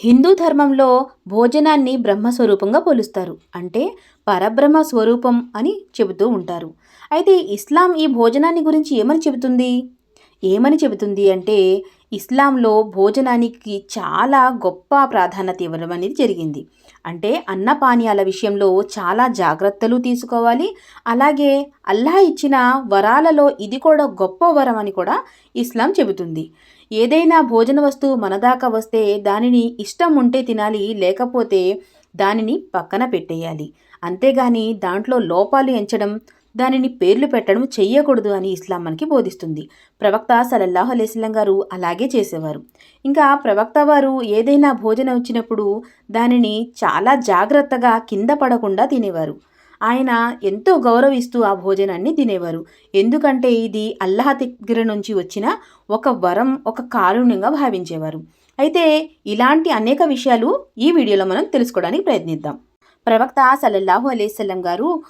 హిందూ ధర్మంలో భోజనాన్ని బ్రహ్మస్వరూపంగా పోలుస్తారు. అంటే పరబ్రహ్మ స్వరూపం అని చెబుతూ ఉంటారు. అయితే ఇస్లాం ఈ భోజనాన్ని గురించి ఏమని చెబుతుంది? ఏమని చెబుతుంది అంటే ఇస్లాంలో భోజనానికి చాలా గొప్ప ప్రాధాన్యత ఇవ్వడం అనేది జరిగింది. అంటే అన్నపానీయాల విషయంలో చాలా జాగ్రత్తలు తీసుకోవాలి. అలాగే అల్లాహ్ ఇచ్చిన వరాలలో ఇది కూడా గొప్ప వరం అని కూడా ఇస్లాం చెబుతుంది. ఏదైనా భోజన వస్తువు మన దాకా వస్తే దానిని ఇష్టం ఉంటే తినాలి లేకపోతే దానిని పక్కన పెట్టేయాలి. అంతేగాని దాంట్లో లోపాలు ఎంచడం దానిని పేర్లు పెట్టడం చెయ్యకూడదు అని ఇస్లాం మనకి బోధిస్తుంది. ప్రవక్త సలల్లాహు అలైస్లం గారు అలాగే చేసేవారు. ఇంకా ప్రవక్త వారు ఏదైనా భోజనం వచ్చినప్పుడు దానిని చాలా జాగ్రత్తగా కింద పడకుండా తినేవారు. ఆయన ఎంతో గౌరవిస్తూ ఆ భోజనాన్ని తినేవారు. ఎందుకంటే ఇది అల్లాహ్ దగ్గర నుంచి వచ్చిన ఒక వరం ఒక కారుణ్యంగా భావించేవారు. అయితే ఇలాంటి అనేక విషయాలు ఈ వీడియోలో మనం తెలుసుకోవడానికి ప్రయత్నిద్దాం. ప్రవక్త సల్లల్లాహు అలైస్లం గారు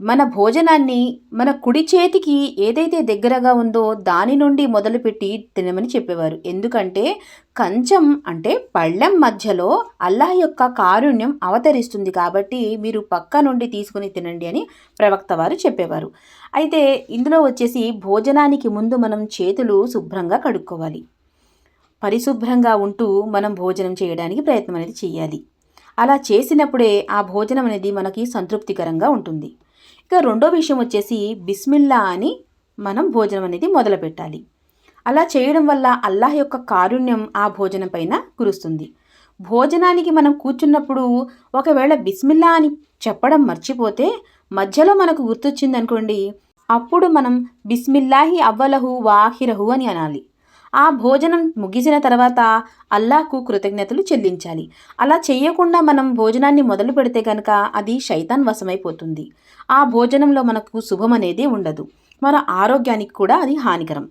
మన భోజనాన్ని మన కుడి చేతికి ఏదైతే దగ్గరగా ఉందో దాని నుండి మొదలుపెట్టి తినమని చెప్పేవారు. ఎందుకంటే కంచం అంటే పళ్ళెం మధ్యలో అల్లాహ్ యొక్క కారుణ్యం అవతరిస్తుంది కాబట్టి మీరు పక్క నుండి తీసుకుని తినండి అని ప్రవక్త వారు చెప్పేవారు. అయితే ఇందులో వచ్చేసి భోజనానికి ముందు మనం చేతులు శుభ్రంగా కడుక్కోవాలి. పరిశుభ్రంగా ఉంటూ మనం భోజనం చేయడానికి ప్రయత్నం అనేది చేయాలి. అలా చేసినప్పుడే ఆ భోజనం అనేది మనకి సంతృప్తికరంగా ఉంటుంది. ఇక రెండో విషయం వచ్చేసి బిస్మిల్లా అని మనం భోజనం అనేది మొదలు పెట్టాలి అలా చేయడం వల్ల అల్లాహ్ యొక్క కారుణ్యం ఆ భోజనం పైన కురుస్తుంది. భోజనానికి మనం కూర్చున్నప్పుడు ఒకవేళ బిస్మిల్లా అని చెప్పడం మర్చిపోతే మధ్యలో మనకు గుర్తొచ్చింది అనుకోండి అప్పుడు మనం బిస్మిల్లాహి అవ్వలహు వాహిరహు అని అనాలి. ఆ భోజనం ముగిసిన తర్వాత అల్లాహకు కృతజ్ఞతలు చెల్లించాలి. అలా చేయకుండా మనం భోజనాన్ని మొదలు పెడితే కనుక అది శైతాన్ వశమైపోతుంది. ఆ భోజనంలో మనకు శుభం అనేది ఉండదు. మన ఆరోగ్యానికి కూడా అది హానికరం.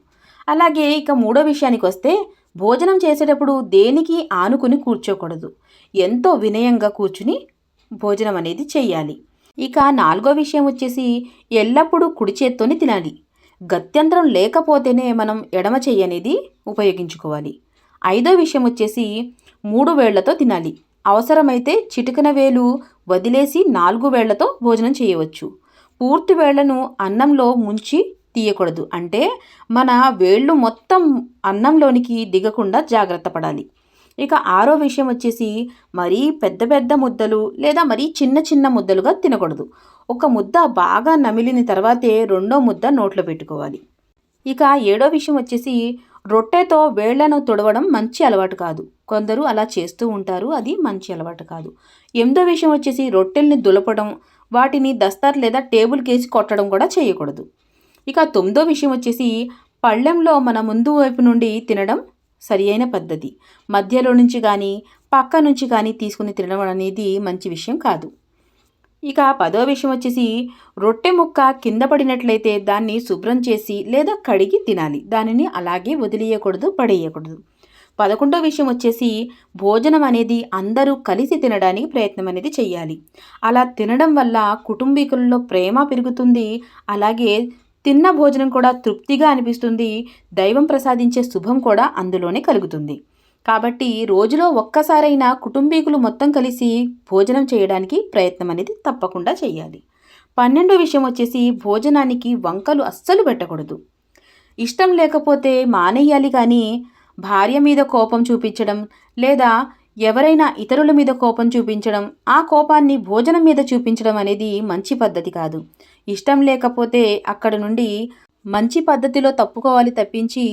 అలాగే ఇక మూడో విషయానికి వస్తే భోజనం చేసేటప్పుడు దేనికి ఆనుకుని కూర్చోకూడదు. ఎంతో వినయంగా కూర్చుని భోజనం అనేది చేయాలి. ఇక నాలుగో విషయం వచ్చేసి ఎల్లప్పుడూ కుడి చేత్తోని తినాలి. గత్యంతరం లేకపోతేనే మనం ఎడమ చెయ్యి అనేది ఉపయోగించుకోవాలి. ఐదో విషయం వచ్చేసి మూడు వేళ్ళతో తినాలి. అవసరమైతే చిటికన వేలు వదిలేసి నాలుగు వేళ్ళతో భోజనం చేయవచ్చు. పూర్తి వేళ్ళను అన్నంలో ముంచి తీయకూడదు. అంటే మన వేళ్ళు మొత్తం అన్నంలోనికి దిగకుండా జాగ్రత్త పడాలి. ఇక ఆరో విషయం వచ్చేసి మరీ పెద్ద పెద్ద ముద్దలు లేదా మరీ చిన్న చిన్న ముద్దలుగా తినకూడదు. ఒక ముద్ద బాగా నమిలిన తర్వాతే రెండో ముద్ద నోట్లో పెట్టుకోవాలి. ఇక ఏడో విషయం వచ్చేసి రొట్టెతో వేళ్ళను తుడవడం మంచి అలవాటు కాదు. కొందరు అలా చేస్తూ ఉంటారు అది మంచి అలవాటు కాదు. ఎనిమిదో విషయం వచ్చేసి రొట్టెల్ని దులపడం వాటిని దస్తార్ లేదా టేబుల్ కేసి కొట్టడం కూడా చేయకూడదు. ఇక తొమ్మిదో విషయం వచ్చేసి పళ్ళెంలో మన ముందు వైపు నుండి తినడం సరి అయిన పద్ధతి. మధ్యలో నుంచి కానీ పక్క నుంచి కానీ తీసుకుని తినడం అనేది మంచి విషయం కాదు. ఇక పదో విషయం వచ్చేసి రొట్టె ముక్క కింద పడినట్లయితే దాన్ని శుభ్రం చేసి లేదా కడిగి తినాలి. దానిని అలాగే వదిలేయకూడదు పడేయకూడదు. పదకొండో విషయం వచ్చేసి భోజనం అనేది అందరూ కలిసి తినడానికి ప్రయత్నం అనేది చేయాలి. అలా తినడం వల్ల కుటుంబీకుల్లో ప్రేమ పెరుగుతుంది అలాగే తిన్న భోజనం కూడా తృప్తిగా అనిపిస్తుంది దైవం ప్రసాదించే శుభం కూడా అందులోనే కలుగుతుంది. కాబట్టి రోజులో ఒక్కసారైనా కుటుంబీకులు మొత్తం కలిసి భోజనం చేయడానికి ప్రయత్నం అనేది తప్పకుండా చేయాలి. పన్నెండో విషయం వచ్చేసి భోజనానికి వంకలు అస్సలు పెట్టకూడదు. ఇష్టం లేకపోతే మానేయాలి కానీ భార్య మీద కోపం చూపించడం లేదా ఎవరైనా ఇతరుల మీద కోపం చూపించడం ఆ కోపాన్ని భోజనం మీద చూపించడం అనేది మంచి పద్ధతి కాదు. ఇష్టం లేకపోతే అక్కడ నుండి మంచి పద్ధతిలో తప్పుకోవాలి తప్పించి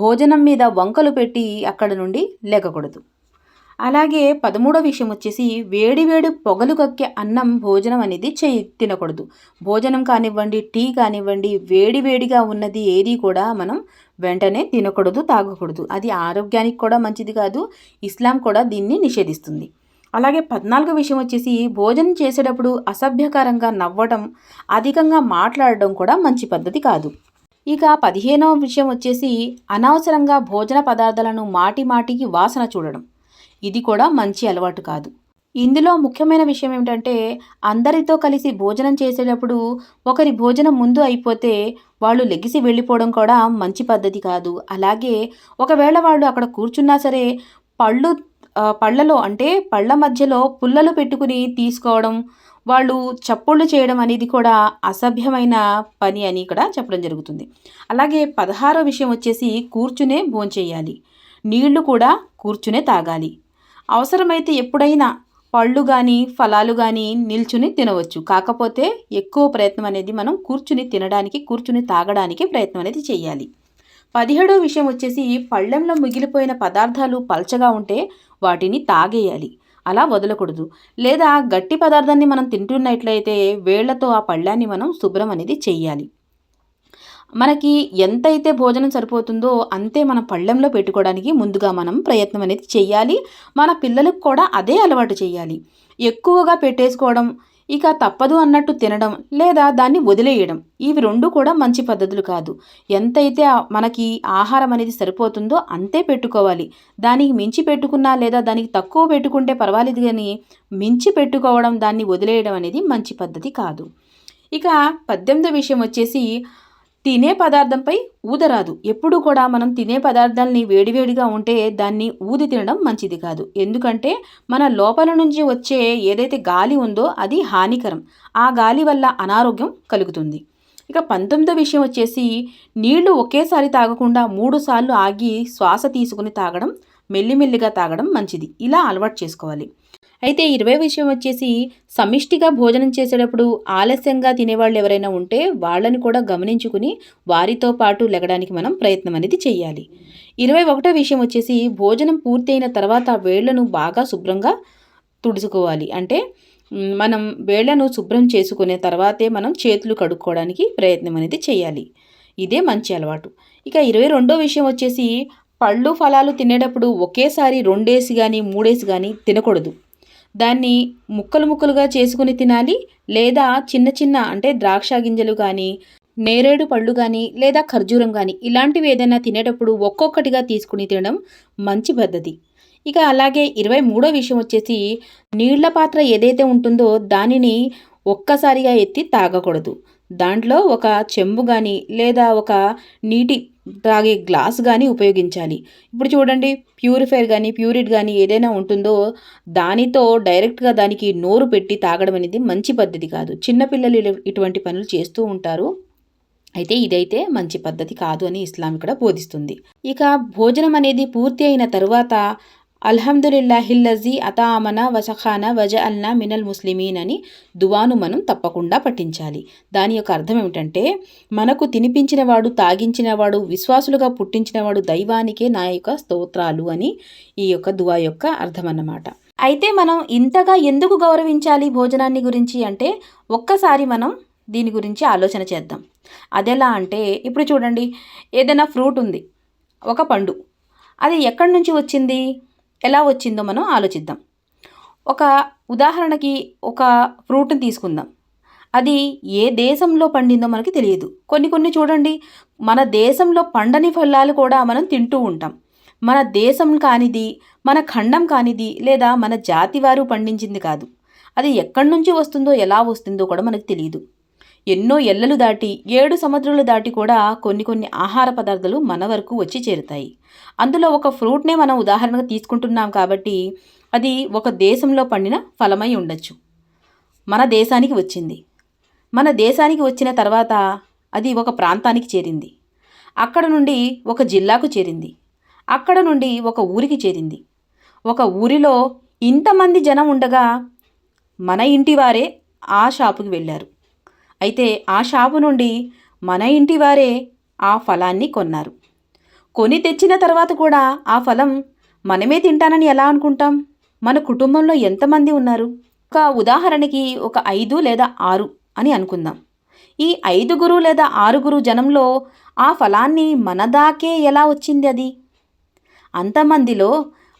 భోజనం మీద వంకలు పెట్టి అక్కడ నుండి లేకకూడదు. అలాగే పదమూడో విషయం వచ్చేసి వేడి వేడి పొగలు కక్కే అన్నం భోజనం అనేది చేయి తినకూడదు. భోజనం కానివ్వండి టీ కానివ్వండి వేడి వేడిగా ఉన్నది ఏది కూడా మనం వెంటనే తినకూడదు తాగకూడదు. అది ఆరోగ్యానికి కూడా మంచిది కాదు ఇస్లాం కూడా దీన్ని నిషేధిస్తుంది. అలాగే పద్నాలుగో విషయం వచ్చేసి భోజనం చేసేటప్పుడు అసభ్యకరంగా నవ్వడం అధికంగా మాట్లాడడం కూడా మంచి పద్ధతి కాదు. ఇక పదిహేనవ విషయం వచ్చేసి అనవసరంగా భోజన పదార్థాలను మాటి మాటికి వాసన చూడడం. ఇది కూడా మంచి అలవాటు కాదు. ఇందులో ముఖ్యమైన విషయం ఏమిటంటే అందరితో కలిసి భోజనం చేసేటప్పుడు ఒకరి భోజనం ముందు అయిపోతే వాళ్ళు లెగిసి వెళ్ళిపోవడం కూడా మంచి పద్ధతి కాదు. అలాగే ఒకవేళ వాళ్ళు అక్కడ కూర్చున్నా సరే పళ్ళు పళ్ళలో అంటే పళ్ళ మధ్యలో పుల్లలు పెట్టుకుని తీసుకోవడం వాళ్ళు చప్పుళ్ళు చేయడం అనేది కూడా అసభ్యమైన పని అని ఇక్కడ చెప్పడం జరుగుతుంది. అలాగే పదహారో విషయం వచ్చేసి కూర్చునే భోంచేయాలి నీళ్ళు కూడా కూర్చునే తాగాలి. అవసరమైతే ఎప్పుడైనా పళ్ళు కానీ ఫలాలు కానీ నిల్చుని తినవచ్చు. కాకపోతే ఎక్కువ ప్రయత్నం అనేది మనం కూర్చుని తినడానికి కూర్చుని తాగడానికి ప్రయత్నం అనేది చేయాలి. పదిహేడో విషయం వచ్చేసి పళ్ళెంలో మిగిలిపోయిన పదార్థాలు పల్చగా ఉంటే వాటిని తాగేయాలి. అలా వదలకూడదు. లేదా గట్టి పదార్థాన్ని మనం తింటున్నట్లయితే వేళ్ళతో ఆ పళ్ళాన్ని మనం శుభ్రం అనేది చెయ్యాలి. మనకి ఎంతైతే భోజనం సరిపోతుందో అంతే మన పళ్ళెంలో పెట్టుకోవడానికి ముందుగా మనం ప్రయత్నం అనేది చేయాలి మన పిల్లలకు కూడా అదే అలవాటు చేయాలి ఎక్కువగా పెట్టేసుకోవడం ఇక తప్పదు అన్నట్టు తినడం లేదా దాన్ని వదిలేయడం ఇవి రెండు కూడా మంచి పద్ధతులు కాదు. ఎంతైతే మనకి ఆహారం అనేది సరిపోతుందో అంతే పెట్టుకోవాలి. దానికి మించి పెట్టుకున్నా లేదా దానికి తక్కువ పెట్టుకుంటే పర్వాలేదు కానీ మించి పెట్టుకోవడం దాన్ని వదిలేయడం అనేది మంచి పద్ధతి కాదు. ఇక పద్దెనిమిదో విషయం వచ్చేసి తినే పదార్థంపై ఊదరాదు. ఎప్పుడు కూడా మనం తినే పదార్థాలని వేడివేడిగా ఉంటే దాన్ని ఊది తినడం మంచిది కాదు. ఎందుకంటే మన లోపల నుంచి వచ్చే ఏదైతే గాలి ఉందో అది హానికరం. ఆ గాలి వల్ల అనారోగ్యం కలుగుతుంది. ఇక పంతొమ్మిదో విషయం వచ్చేసి నీళ్ళు ఒకేసారి తాగకుండా మూడు సార్లు ఆగి శ్వాస తీసుకుని తాగడం మెల్లిమెల్లిగా తాగడం మంచిది. ఇలా అలవాటు చేసుకోవాలి. అయితే ఇరవై విషయం వచ్చేసి సమిష్టిగా భోజనం చేసేటప్పుడు ఆలస్యంగా తినేవాళ్ళు ఎవరైనా ఉంటే వాళ్ళని కూడా గమనించుకుని వారితో పాటు లెగడానికి మనం ప్రయత్నం అనేది చేయాలి. ఇరవై ఒకటో విషయం వచ్చేసి భోజనం పూర్తయిన తర్వాత వేళ్ళను బాగా శుభ్రంగా తుడుచుకోవాలి. అంటే మనం వేళ్ళను శుభ్రం చేసుకునే తర్వాతే మనం చేతులు కడుక్కోవడానికి ప్రయత్నం అనేది చేయాలి. ఇదే మంచి అలవాటు. ఇక ఇరవై రెండో విషయం వచ్చేసి పళ్ళు ఫలాలు తినేటప్పుడు ఒకేసారి రెండేసి కానీ మూడేసి కానీ తినకూడదు. దాన్ని ముక్కలు ముక్కలుగా చేసుకుని తినాలి లేదా చిన్న చిన్న అంటే ద్రాక్ష గింజలు కానీ నేరేడు పళ్ళు కానీ లేదా ఖర్జూరం కానీ ఇలాంటివి ఏదైనా తినేటప్పుడు ఒక్కొక్కటిగా తీసుకుని తినడం మంచి పద్ధతి. ఇక అలాగే ఇరవై మూడో విషయం వచ్చేసి నీళ్ళ పాత్ర ఏదైతే ఉంటుందో దానిని ఒక్కసారిగా ఎత్తి తాగకూడదు. దాంట్లో ఒక చెంబు కానీ లేదా ఒక నీటి తాగే గ్లాస్ కానీ ఉపయోగించాలి. ఇప్పుడు చూడండి ప్యూరిఫైర్ కానీ ప్యూరిట్ కానీ ఏదైనా ఉంటుందో దానితో డైరెక్ట్గా దానికి నోరు పెట్టి తాగడం అనేది మంచి పద్ధతి కాదు. చిన్నపిల్లలు ఇలా- ఇటువంటి పనులు చేస్తూ ఉంటారు. అయితే ఇదైతే మంచి పద్ధతి కాదు అని ఇస్లాం ఇక్కడ బోధిస్తుంది. ఇక భోజనం అనేది పూర్తి అయిన తరువాత అల్హమ్దులిల్లాహిల్లజీ అతామన వసఖాన వజ అల్నా మినల్ ముస్లిమీన్ అని దువాను మనం తప్పకుండా పఠించాలి. దాని యొక్క అర్థం ఏమిటంటే మనకు తినిపించినవాడు తాగించినవాడు విశ్వాసులుగా పుట్టించినవాడు దైవానికే నా యొక్క స్తోత్రాలు అని ఈ యొక్క దువా యొక్క అర్థం అన్నమాట అయితే మనం ఇంతగా ఎందుకు గౌరవించాలి భోజనాన్ని గురించి అంటే ఒక్కసారి మనం దీని గురించి ఆలోచన చేద్దాం. అదెలా అంటే ఇప్పుడు చూడండి ఏదైనా ఫ్రూట్ ఉంది ఒక పండు. అది ఎక్కడి నుంచి వచ్చింది? ఎలా వచ్చిందో మనం ఆలోచిద్దాం. ఒక ఉదాహరణకి ఒక ఫ్రూట్ని తీసుకుందాం. అది ఏ దేశంలో పండిందో మనకి తెలియదు. కొన్ని కొన్ని చూడండి మన దేశంలో పండని ఫలాలు కూడా మనం తింటూ ఉంటాం. మన దేశం కానిది మన ఖండం కానిది లేదా మన జాతి వారు పండించింది కాదు. అది ఎక్కడి నుంచి వస్తుందో ఎలా వస్తుందో కూడా మనకు తెలియదు. ఎన్నో ఎల్లలు దాటి ఏడు సముద్రాలు దాటి కూడా కొన్ని కొన్ని ఆహార పదార్థాలు మన వరకు వచ్చి చేరుతాయి. అందులో ఒక ఫ్రూట్నే మనం ఉదాహరణగా తీసుకుంటున్నాం కాబట్టి అది ఒక దేశంలో పండిన ఫలమై ఉండొచ్చు. మన దేశానికి వచ్చింది. మన దేశానికి వచ్చిన తర్వాత అది ఒక ప్రాంతానికి చేరింది. అక్కడ నుండి ఒక జిల్లాకు చేరింది. అక్కడ నుండి ఒక ఊరికి చేరింది. ఒక ఊరిలో ఇంతమంది జనం ఉండగా మన ఇంటి వారే ఆ షాపుకి వెళ్ళారు. అయితే ఆ షాపు నుండి మన ఇంటి వారే ఆ ఫలాన్ని కొన్నారు. కొని తెచ్చిన తర్వాత కూడా ఆ ఫలం మనమే తింటానని ఎలా అనుకుంటాం? మన కుటుంబంలో ఎంతమంది ఉన్నారు? ఒక ఉదాహరణకి ఒక ఐదు లేదా ఆరు అని అనుకుందాం. ఈ ఐదుగురు లేదా ఆరుగురు జనంలో ఆ ఫలాన్ని మనదాకే ఎలా వచ్చింది అది? అంతమందిలో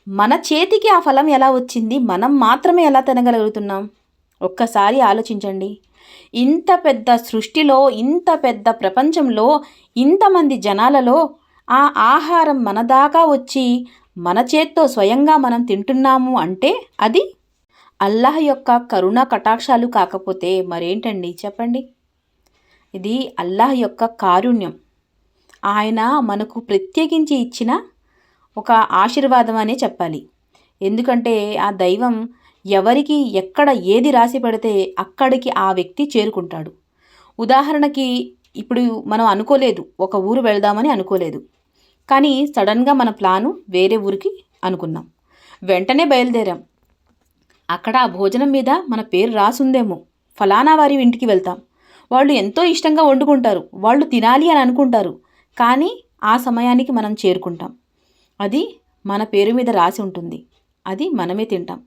మన చేతికి ఆ ఫలం ఎలా వచ్చింది? మనం మాత్రమే ఎలా తినగలుగుతున్నాం? ఒక్కసారి ఆలోచించండి. ఇంత పెద్ద సృష్టిలో ఇంత పెద్ద ప్రపంచంలో ఇంతమంది జనాలలో ఆ ఆహారం మన దాకా వచ్చి మన చేత్తో స్వయంగా మనం తింటున్నాము అంటే అది అల్లాహ్ యొక్క కరుణ కటాక్షాలు కాకపోతే మరేంటండి చెప్పండి? ఇది అల్లాహ్ యొక్క కారుణ్యం. ఆయన మనకు ప్రత్యేకించి ఇచ్చిన ఒక ఆశీర్వాదం అనే చెప్పాలి. ఎందుకంటే ఆ దైవం ఎవరికి ఎక్కడ ఏది రాసి పెడితే అక్కడికి ఆ వ్యక్తి చేరుకుంటాడు. ఉదాహరణకి ఇప్పుడు మనం అనుకోలేదు ఒక ఊరు వెళ్దామని అనుకోలేదు. కానీ సడన్గా మన ప్లాను వేరే ఊరికి అనుకున్నాం. వెంటనే బయలుదేరాం. అక్కడ ఆ భోజనం మీద మన పేరు రాసుందేమో. ఫలానా వారి ఇంటికి వెళ్తాం. వాళ్ళు ఎంతో ఇష్టంగా వండుకుంటారు. వాళ్ళు తినాలి అని అనుకుంటారు. కానీ ఆ సమయానికి మనం చేరుకుంటాం. అది మన పేరు మీద రాసి ఉంటుంది. అది మనమే తింటాం.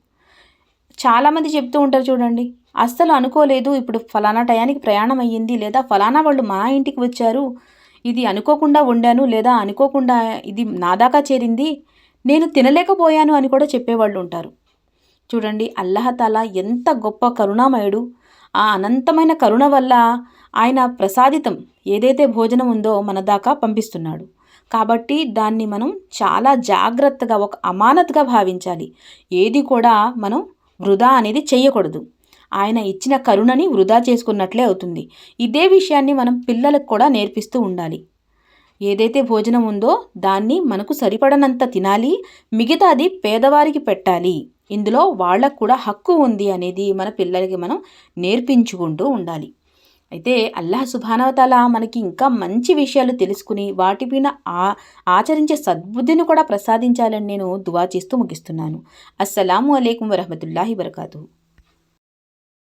చాలామంది చెప్తూ ఉంటారు చూడండి అస్సలు అనుకోలేదు ఇప్పుడు ఫలానా టయానికి ప్రయాణం అయ్యింది లేదా ఫలానా వాళ్ళు మా ఇంటికి వచ్చారు ఇది అనుకోకుండా వండాను లేదా అనుకోకుండా ఇది నా దాకా చేరింది నేను తినలేకపోయాను అని కూడా చెప్పేవాళ్ళు ఉంటారు. చూడండి అల్లహతాల ఎంత గొప్ప కరుణామయుడు. ఆ అనంతమైన కరుణ వల్ల ఆయన ప్రసాదితం ఏదైతే భోజనం ఉందో మన దాకా పంపిస్తున్నాడు. కాబట్టి దాన్ని మనం చాలా జాగ్రత్తగా ఒక అమానత్గా భావించాలి. ఏది కూడా మనం వృధా అనేది చేయకూడదు. ఆయన ఇచ్చిన కరుణని వృధా చేసుకున్నట్లే అవుతుంది. ఇదే విషయాన్ని మనం పిల్లలకు కూడా నేర్పిస్తూ ఉండాలి. ఏదైతే భోజనం ఉందో దాన్ని మనకు సరిపడనంత తినాలి మిగతాది పేదవారికి పెట్టాలి. ఇందులో వాళ్ళకు కూడా హక్కు ఉంది అనేది మన పిల్లలకి మనం నేర్పించుకుంటూ ఉండాలి. అయితే అల్లాహ్ సుభానవతాల మనకి ఇంకా మంచి విషయాలు తెలుసుకుని వాటిపైన ఆ ఆచరించే సద్బుద్ధిని కూడా ప్రసాదించాలని నేను దువా చేస్తూ ముగిస్తున్నాను. అస్సలాము అలైకుం వరహమతుల్లాహి వరకాతు